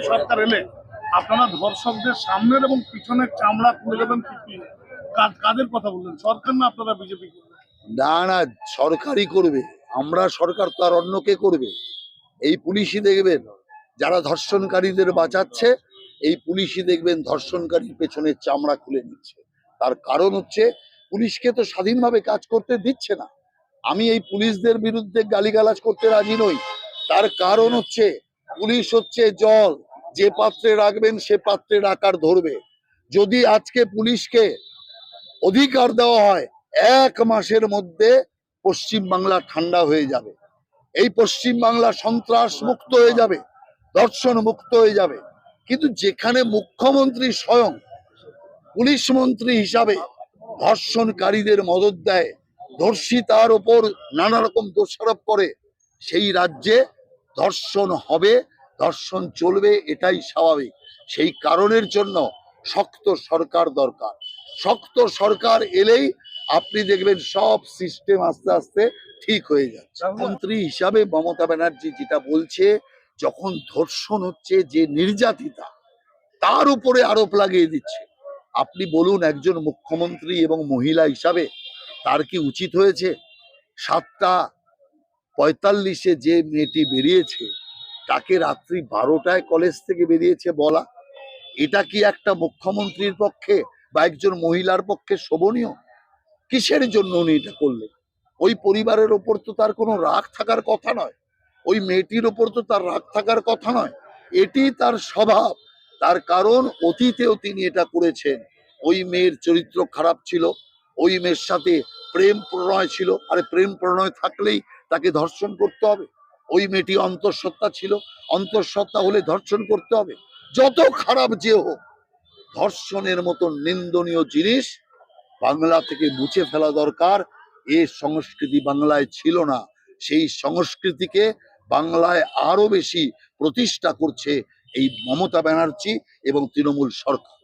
BJP সরকার এলে আপনারা ধর্ষকদের সামনের এবং পিছনের চামড়া তুলে দেবেন কাদের কথা বললেন? সরকার না আপনারা বিজেপি না না, সরকারই করবে। আমরা সরকার তো আর অন্য কে করবে? এই পুলিশই দেখবেন। যারা ধর্ষণকারীদের বাঁচাচ্ছে, এই পুলিশই দেখবেন ধর্ষণকারীর পেছনের চামড়া খুলে নিচ্ছে। তার কারণ হচ্ছে, পুলিশকে তো স্বাধীনভাবে কাজ করতে দিচ্ছে না। আমি এই পুলিশদের বিরুদ্ধে গালিগালাজ করতে রাজি নই। তার কারণ হচ্ছে, পুলিশ হচ্ছে জল। যে পাত্রে রাখবেন, সে পাত্রের আকার ধরবে। যদি আজকে পুলিশকে অধিকার দেওয়া হয়, এক মাসের মধ্যে পশ্চিম বাংলা ঠান্ডা হয়ে যাবে। এই পশ্চিম বাংলা সন্ত্রাস মুক্ত হয়ে যাবে দর্শন মুক্ত হয়ে যাবে। কিন্তু যেখানে মুখ্যমন্ত্রী স্বয়ং, পুলিশ মন্ত্রী হিসাবে ধর্ষণকারীদের মদত দেয় ধর্ষিতার ওপর নানা রকম দোষারোপ করে, সেই রাজ্যে ধর্ষণ হবে ধর্ষণ চলবে এটাই স্বাভাবিক। সেই কারণের জন্য শক্ত সরকার দরকার। শক্ত সরকার এলেই আপনি দেখবেন সব সিস্টেম আস্তে আস্তে ঠিক হয়ে যাচ্ছে। মন্ত্রী হিসাবে মমতা ব্যানার্জি যেটা বলছে যখন ধর্ষণ হচ্ছে যে নির্যাতিতা তার উপরে আরোপ লাগিয়ে দিচ্ছে। আপনি বলুন একজন মুখ্যমন্ত্রী এবং মহিলা হিসাবে তার কি উচিত হয়েছে? সাতটা পঁয়তাল্লিশে যে মেয়েটি বেরিয়েছে তাকে রাত্রি বারোটায় কলেজ থেকে বেরিয়েছে বলা, এটা কি একটা মুখ্যমন্ত্রীর পক্ষে বা একজন মহিলার পক্ষে শোভনীয়? কিসের জন্য উনি এটা করলেন? ওই পরিবারের ওপর তো তার কোনো রাগ থাকার কথা নয়। ওই মেয়েটির ওপর তো তার রাগ থাকার কথা নয়। এটি তার স্বভাব। তার কারণ অতীতেও তিনি এটা করেছেন। ওই মেয়ের চরিত্র খারাপ ছিল। ওই মেয়ের সাথে প্রেম প্রণয় ছিল। আরে প্রেম প্রণয় থাকলেই তাকে ধর্ষণ করতে হবে। ওই মেয়েটি অন্তঃসত্ত্বা ছিল। অন্তঃসত্ত্বা হলে ধর্ষণ করতে হবে। যত খারাপ যে হোক, ধর্ষণের মতো নিন্দনীয় জিনিস বাংলা থেকে মুছে ফেলা দরকার। এ সংস্কৃতি বাংলায় ছিল না। সেই সংস্কৃতিকে বাংলায় আরও বেশি প্রতিষ্ঠা করছে এই মমতা ব্যানার্জি এবং তৃণমূল সরকার।